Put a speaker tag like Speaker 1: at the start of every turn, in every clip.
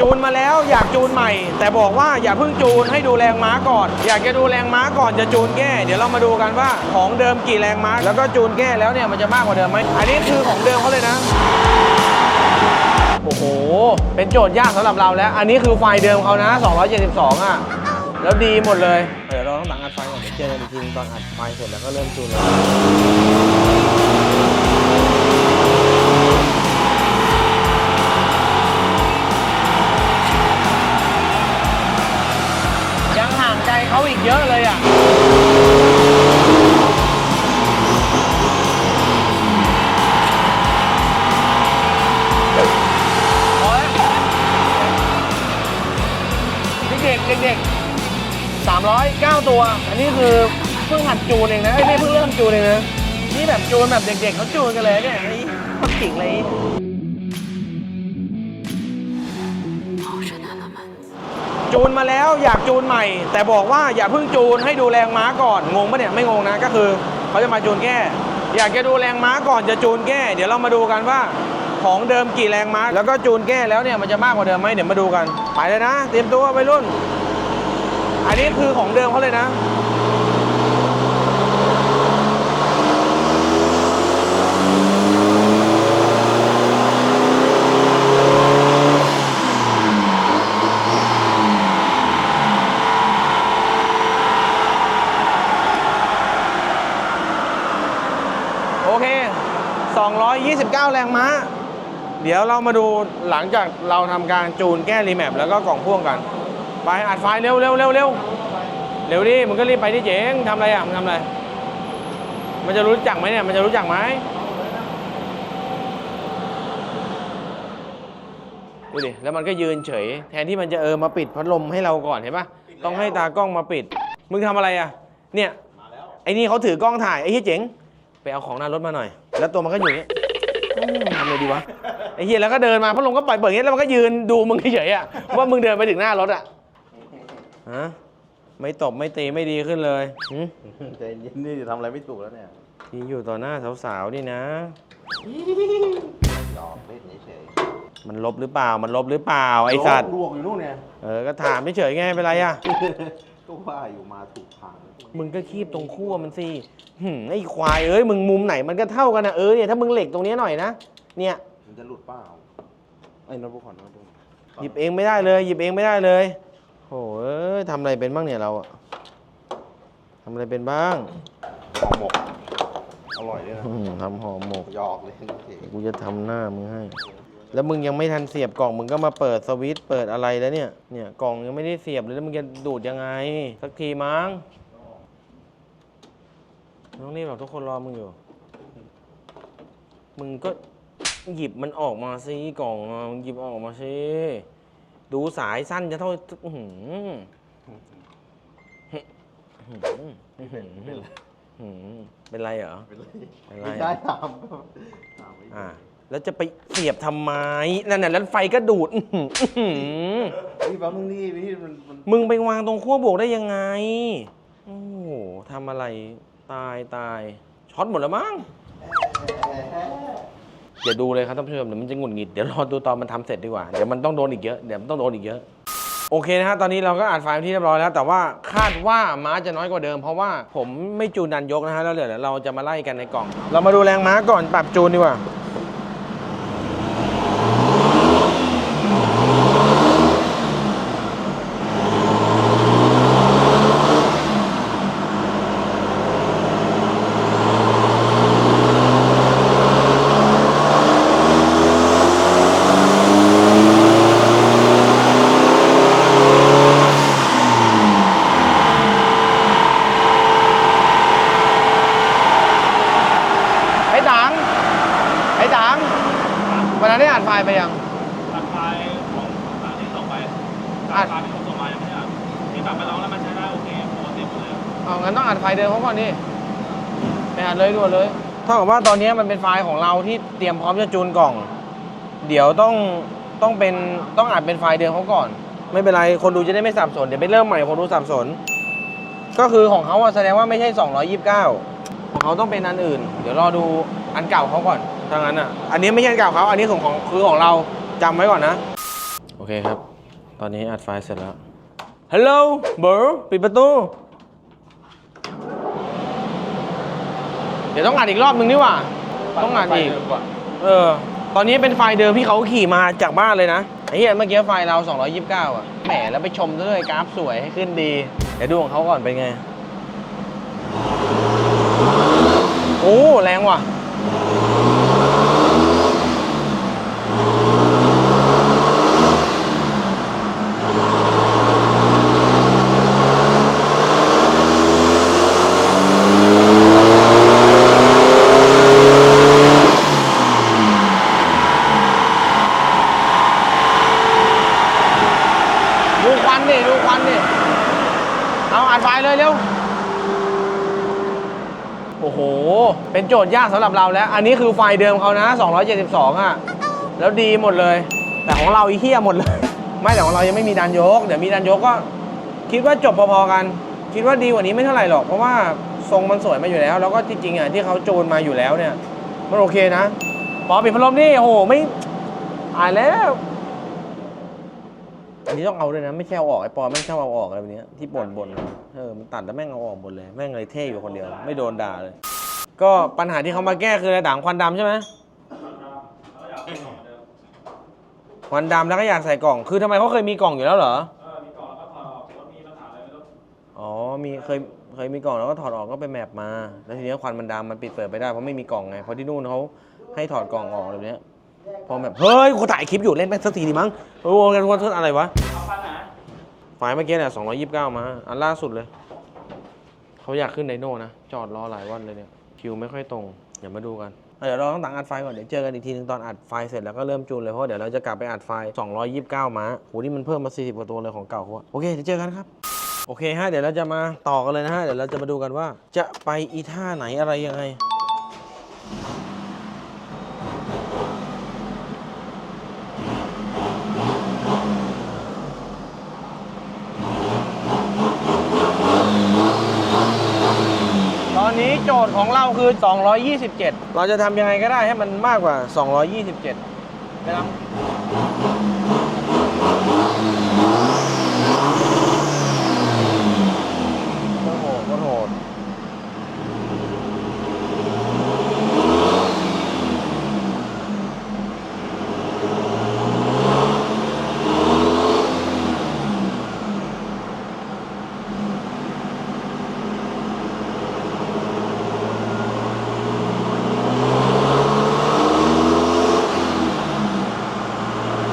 Speaker 1: จูนมาแล้วอยากจูนใหม่ แต่บอกว่าอย่าเพิ่งจูนให้ดูแรงม้าก่อน อยากจะดูแรงม้าก่อนจะจูนแก้ เดี๋ยวเรามาดูกันว่าของเดิมกี่แรงม้า แล้วก็จูนแก้แล้วเนี่ยมันจะมากกว่าเดิมไหมอันนี้คือของเดิมเขาเลยนะ โอ้โห เป็นโจทย์ยากสำหรับเราแล้ว อันนี้คือไฟล์เดิมเขานะ 272 อะ แล้วดีหมดเลย เดี๋ยวเราต้องตังอัดไฟก่อนเดี๋ยวเจอกันอีกทีตอนอัดไฟเสร็จแล้วก็เริ่มจูนเลย เก้าตัว อันนี้คือเพิ่งหัดจูนเองนะไอ้ยไม่เพิ่งเริ่มจูนเองนะนี่แบบจูนแบบเด็กๆเขาจูนกันเลยเนี่ยนี่โคตรเก่งเลย จูนมาแล้วอยากจูนใหม่ แต่บอกว่าอย่าเพิ่งจูนให้ดูแรงม้าก่อนงงปะเนี่ยไม่งงนะก็คือเขาจะมาจูนแก้ อยากจะดูแรงม้าก่อนจะจูนแก้ เดี๋ยวเรามาดูกันว่าของเดิมกี่แรงม้าแล้วก็จูนแก้แล้วเนี่ยมันจะมากกว่าเดิมไหมเดี๋ยวมาดูกันไปเลยนะ เตรียมตัวไปรุ่น อันนี้คือของเดิมเขาเลยนะ โอเค 229 แรงม้า เดี๋ยวเรามาดูหลังจากเราทำการจูนแก้รีแมปแล้วก็กล่องพ่วงกัน ไปอัดไฟเร็วเร็วเร็วเร็วเร็วดิมึงก็รีบไปที่เจ๋งทำอะไรอะมึงทำอะไร มันจะรู้จักไหมเนี่ย มันจะรู้จักไหมดูดิ แล้วมันก็ยืนเฉย แทนที่มันจะเออมาปิดพัดลมให้เราก่อนเห็นปะต้องให้ตากล้องมาปิด มึงทำอะไรอะ เนี่ย ไอ้นี่เขาถือกล้องถ่าย ไอ้เฮียเจ๋ง ไปเอาของหน้ารถมาหน่อย แล้วตัวมันก็อยู่อย่างเงี้ยอืมทำไงดีวะ ไอ้เฮียแล้วก็เดินมาพัดลมก็ปล่อยเปิดอย่างเงี้ยแล้วมันก็ยืนดูมึงเฉยๆอะว่ามึงเดินไปถึงหน้ารถอะ ฮะไม่ตบไม่ตีไม่ดีขึ้นเลยหึ
Speaker 2: ใจเย็นนี่ทำอะไรไม่ถูกแล้วเนี่ย
Speaker 1: ที่อยู่ต่อหน้าสาวๆนี่นะ
Speaker 2: หยอกเล่นเฉย
Speaker 1: มันลบหรือเปล่า มันลบหรือเปล่า
Speaker 2: ๆ
Speaker 1: ไอสัตว์
Speaker 2: ลวกอยู่นู่นเนี่ย
Speaker 1: เออ ก็ถามเฉยๆไงเป็นไรอะ
Speaker 2: ก็ว่าอยู่มาถูกทาง
Speaker 1: มึงก็คีบตรงขั้วมันสิหึไอควายเอ้ย มึงมุมไหนมันก็เท่ากันนะเออเนี่ยถ้ามึงเหล็กตรงเนี้ยหน่อยนะ เนี่ย
Speaker 2: มันจะหลุดเปล่าไอ้โน้ตบุ๊กก่อนโน้ตบุ๊ก
Speaker 1: หยิบเองไม่ได้เลย หยิบเองไม่ได้เลย โอ้เอ้ยทำอะไรเป็นบ้างเนี่ยเราอะทำอะไรเป็นบ้าง
Speaker 2: ห่อหมก อร่อยด้วยนะ
Speaker 1: อืมทำห่อหมก
Speaker 2: หยอกเลยเฉย
Speaker 1: กูจะทำหน้ามึงให้ แล้วมึงยังไม่ทันเสียบกล่องมึงก็มาเปิดสวิตช์เปิดอะไรแล้วเนี่ย เนี่ยกล่องยังไม่ได้เสียบเลยแล้วมึงจะดูดยังไง สักทีมั้งน้องรีบหรอกทุกคนรอมึงอยู่ มึงก็หยิบมันออกมาสิกล่องอะมึงหยิบออกมาสิ ดูสายสั้นจะเท่าอื้อหืออื้อหืออื้อหืออื้อหือเป็นไรเหรอ
Speaker 2: ๆเป็นไร
Speaker 1: เป็นไร
Speaker 2: ไม่ได้ถามถามไม่
Speaker 1: อ่า แล้วจะไปเสียบทำไมนั่นน่ะแล้วไฟก็ดูดอื้อหืออื้อหือ
Speaker 2: พี่แป๊บนึงนี่พี่มันมัน
Speaker 1: มึงไปวางตรงขั้วบวกได้ยังไง โอ้โหทำอะไรตายตายช็อตหมดแล้วมั้งเดี๋ยวดูเลยครับท่านผู้ชมเดี๋ยวมันจะหงุดหงิดเดี๋ยวรอดูตอนมันทำเสร็จดีกว่าเดี๋ยวมันต้องโดนอีกเยอะเดี๋ยวมันต้องโดนอีกเยอะโอเคนะฮะตอนนี้เราก็อัดไฟล์ที่เรียบร้อยแล้ว แต่ว่าคาดว่าม้าจะน้อยกว่าเดิม เพราะว่าผมไม่จูนดันยกนะฮะแล้วเดี๋ยวเราจะมาไล่กันในกล่อง เรามาดูแรงม้าก่อนปรับจูนดีกว่า ไอ้ตังไอ้ตังวันนั้นได้อ่านไฟล์ไปยัง
Speaker 3: ตัดไฟล์ของอ่าที่ส่งไป
Speaker 1: อะ
Speaker 3: ตัดไฟล์ที่ผมส่งมายังไม่ได้อ่านที่แบบไปลองแล้วมันใช้ได้โอเคปกติหมดเลย
Speaker 1: เอางั้นต้องอ่านไฟล์เดิมเขาก่อนดิไปอ่านเลยด่วนเลยเท่ากับว่าตอนนี้มันเป็นไฟล์ของเราที่เตรียมพร้อมจะจูนกล่อง เดี๋ยวต้องต้องเป็นต้องอ่านเป็นไฟล์เดิมเขาก่อน ไม่เป็นไรคนดูจะได้ไม่สับสนเดี๋ยวไปเริ่มใหม่คนดูสับสน ก็คือของเขาอะแสดงว่าไม่ใช่ 229 ของเขาต้องเป็นอันอื่น เดี๋ยวรอดูอันเก่าเขาก่อนถ้างั้นอะอันนี้ไม่ใช่อันเก่าเขาอันนี้ของของคือของเราจำไว้ก่อนนะ โอเคครับ ตอนนี้อัดไฟล์เสร็จแล้ว ฮัลโหลเบอร์ปิดประตู เดี๋ยวต้องอัดอีกรอบนึงนี่หว่า ต้องอัดอีก เออ ตอนนี้เป็นไฟล์เดิมที่เขาขี่มาจากบ้านเลยนะ ไอ้เหี้ยเมื่อกี้ไฟล์เรา 229 อะ แหมแล้วไปชมด้วยกราฟสวยให้ขึ้นดี เดี๋ยวดูของเขาก่อนเป็นไง โอ้ แรงว่ะ วันดิดูควันดิเอาอัดไฟเลยเร็วโอ้โห เป็นโจทย์ยากสำหรับเราแล้ว อันนี้คือไฟเดิมเขานะ 272อะ แล้วดีหมดเลย แต่ของเราอีเหี้ยหมดเลย ไม่แต่ของเรายังไม่มีดันยก เดี๋ยวมีดันยกก็ คิดว่าจบพอๆกัน คิดว่าดีกว่านี้ไม่เท่าไหร่หรอก เพราะว่าทรงมันสวยมาอยู่แล้ว แล้วก็จริงๆอะที่เขาโจนมาอยู่แล้วเนี่ย มันโอเคนะ ปอปิดพัดลมนี่ โอ้โห ไม่อายแล้ว อันนี้ต้องเอาด้วยนะไม่ใช่เอาออกไอ้ปอแม่งชอบเอาออกอะไรแบบเนี้ยที่บ่นบ่นเออมันตัดแล้วแม่งเอาออกหมดเลยแม่งเลยเท่อยู่คนเดียว ไม่โดนด่าเลย ก็ปัญหาที่เขามาแก้คืออะไรด่างควันดำใช่ไหมควันดำแล้วก็อยากใส่กล่อง คือทำไมเขาเคยมีกล่องอยู่แล้วเหรอ
Speaker 3: เออมีกล่องแล้วก็ถอดออกแล้วมีปัญหาอะไรไม่รู้
Speaker 1: อ๋อมีเคยเคยมีกล่องแล้วก็ถอดออกก็ไปแมปมา แล้วทีนี้ควันมันดำมันปิดเปิดไม่ได้เพราะไม่มีกล่องไงเพราะที่นู่นเขาให้ถอดกล่องออกแบบเนี้ย พอแบบ เฮ้ยกูถ่ายคลิปอยู่เล่นแม่งสักทีดิมั้งโอ้โหกันวันอะไรวะไฟล์เมื่อกี้เนี่ย229มา อันล่าสุดเลย เขาอยากขึ้นไดโน่นะ จอดรอหลายวันเลยเนี่ย คิวไม่ค่อยตรง เดี๋ยวมาดูกัน เดี๋ยวเราต้องตั้งอัดไฟล์ก่อน เดี๋ยวเจอกันอีกทีนึงตอนอัดไฟล์เสร็จแล้วก็เริ่มจูนเลย เพราะเดี๋ยวเราจะกลับไปอัดไฟล์229มาโหนี่มันเพิ่มมา 40 กว่าตัวเลยของเก่าเขาโอเค เดี๋ยวเจอกันครับ โอเคฮะ เดี๋ยวเราจะมาต่อกันเลยนะฮะ เดี๋ยวเราจะมาดูกันว่า จะไปอีท่าไหนอะไรยังไง ตอนนี้โจ ทย์ของเราคือ 227 เราจะทำยังไงก็ได้ให้มันมากกว่า 227นะครับโอ้โหโคตรโหด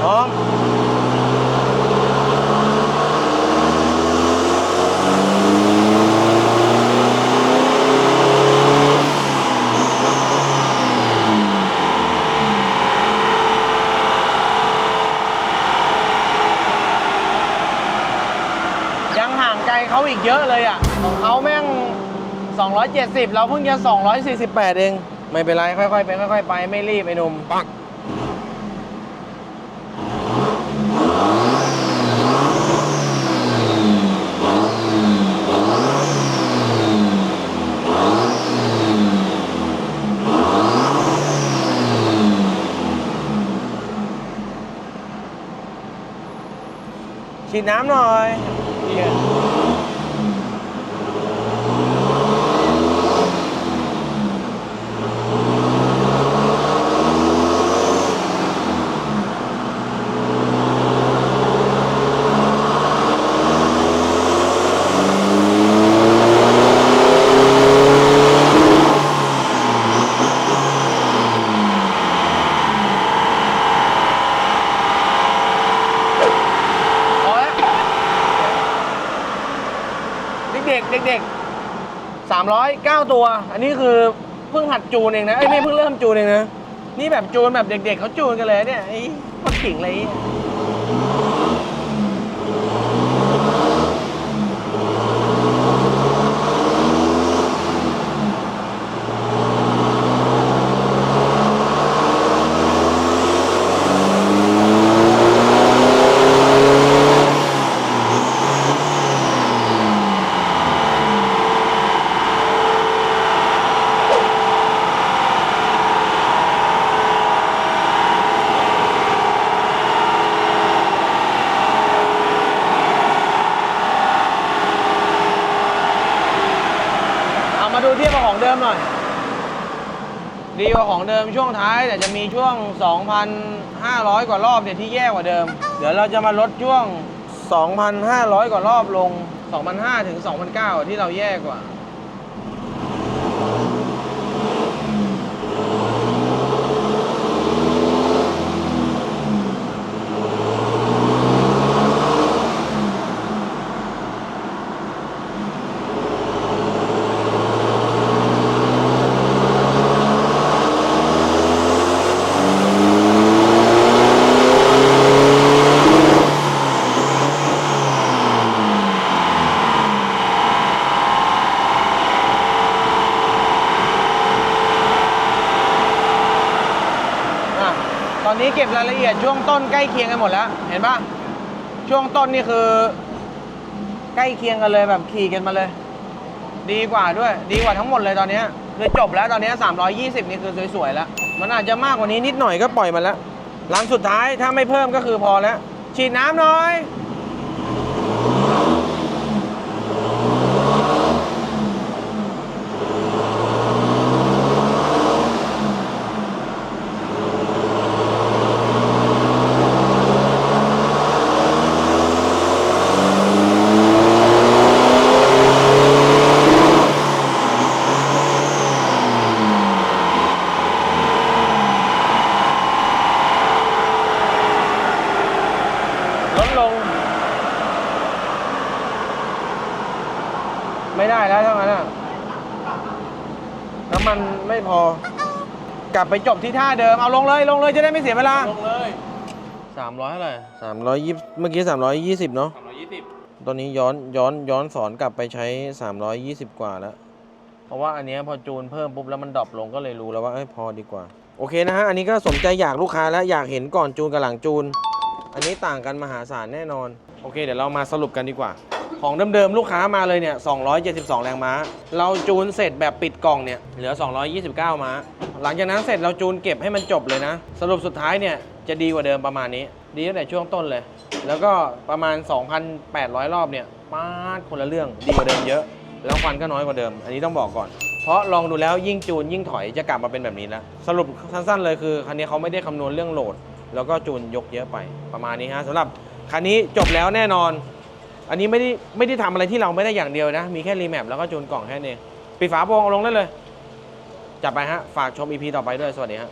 Speaker 1: พร้อม ยังห่างไกลเขา อีกเยอะเลยอะของเขาแม่ง 270 เราเพิ่งจะ 248 เอง ไม่เป็นไรค่อยๆไปค่อย ๆ ไปไม่รีบไอ้หนุ่มปักฉีดน้ำหน่อย ก้า9ตัว อันนี้คือเพิ่งหัดจูนเองนะไอ้ยไม่เพิ่งเริ่มจูนเองนะ นี่แบบจูนแบบเด็กๆเขาจูนกันเลยเนี่ยไอ้คนขิงอเลย หน่อย ดีกว่าของเดิมช่วงท้ายแต่จะมีช่วง 2,500 กว่ารอบเนี่ยที่แย่กว่าเดิม เดี๋ยวเราจะมาลดช่วง 2,500 กว่ารอบลง 2,500 ถึง 2,900 ที่เราแย่กว่า อะตอนนี้เก็บรายละเอียด ช่วงต้นใกล้เคียงกันหมดแล้ว เห็นปะช่วงต้นนี่คือ ใกล้เคียงกันเลยแบบขี่กันมาเลย ดีกว่าด้วย ดีกว่าทั้งหมดเลยตอนนี้คือจบแล้วตอนนี้ย320 นี่คือสวยๆแล้ว มันอาจจะมากกว่านี้นิดหน่อยก็ปล่อยมันแล้วหลังสุดท้ายถ้าไม่เพิ่มก็คือพอแล้วฉีดน้ำหน่อย ลดลง ไม่ได้แล้วเท่านั้นอะ น้ำมันไม่พอ กลับไปจบที่ท่าเดิม เอาลงเลยลงเลยจะได้ไม่เสียเวลา
Speaker 3: ลงเลย
Speaker 1: สามร้อยเท่าไหร่สามร้อยยี่เมื่อกี้สามร้อยยี่สิบเนาะ
Speaker 3: สามร้อยยี่สิบ
Speaker 1: ตอนนี้ย้อนย้อนย้อนสอนกลับไปใช้320กว่าแล้ว เพราะว่าอันเนี้ยพอจูนเพิ่มปุ๊บแล้วมันดรอปลงก็เลยรู้แล้วว่าเอ้ยพอดีกว่า โอเคนะฮะ อันนี้ก็สมใจอยากลูกค้าแล้วอยากเห็นก่อนจูนกับหลังจูน อันนี้ต่างกันมหาศาลแน่นอน โอเค เดี๋ยวเรามาสรุปกันดีกว่า ของเดิมๆลูกค้ามาเลยเนี่ย 272 แรงม้า เราจูนเสร็จแบบปิดกล่องเนี่ย เหลือ 229 ม้า หลังจากนั้นเสร็จเราจูนเก็บให้มันจบเลยนะ สรุปสุดท้ายเนี่ยจะดีกว่าเดิมประมาณนี้ ดีตั้งแต่ช่วงต้นเลย แล้วก็ประมาณ 2,800 รอบเนี่ยป้าดคนละเรื่อง ดีกว่าเดิมเยอะ แล้วควันก็น้อยกว่าเดิม อันนี้ต้องบอกก่อน เพราะลองดูแล้วยิ่งจูนยิ่งถอยจะกลับมาเป็นแบบนี้แล้ว สรุปสั้นๆเลยคือคันนี้เขาไม่ได้คำนวณเรื่องโหลด แล้วก็จูนยกเยอะไปประมาณนี้ฮะสำหรับคันนี้จบแล้วแน่นอน อันนี้ไม่ได้ไม่ได้ทำอะไรที่เราไม่ได้อย่างเดียวนะ มีแค่รีแมปแล้วก็จูนกล่องแค่นี้นเองปิดฝาโปรงเอาลงได้เลย จับไปฮะ ฝากชม EP ต่อไปด้วย สวัสดีฮะ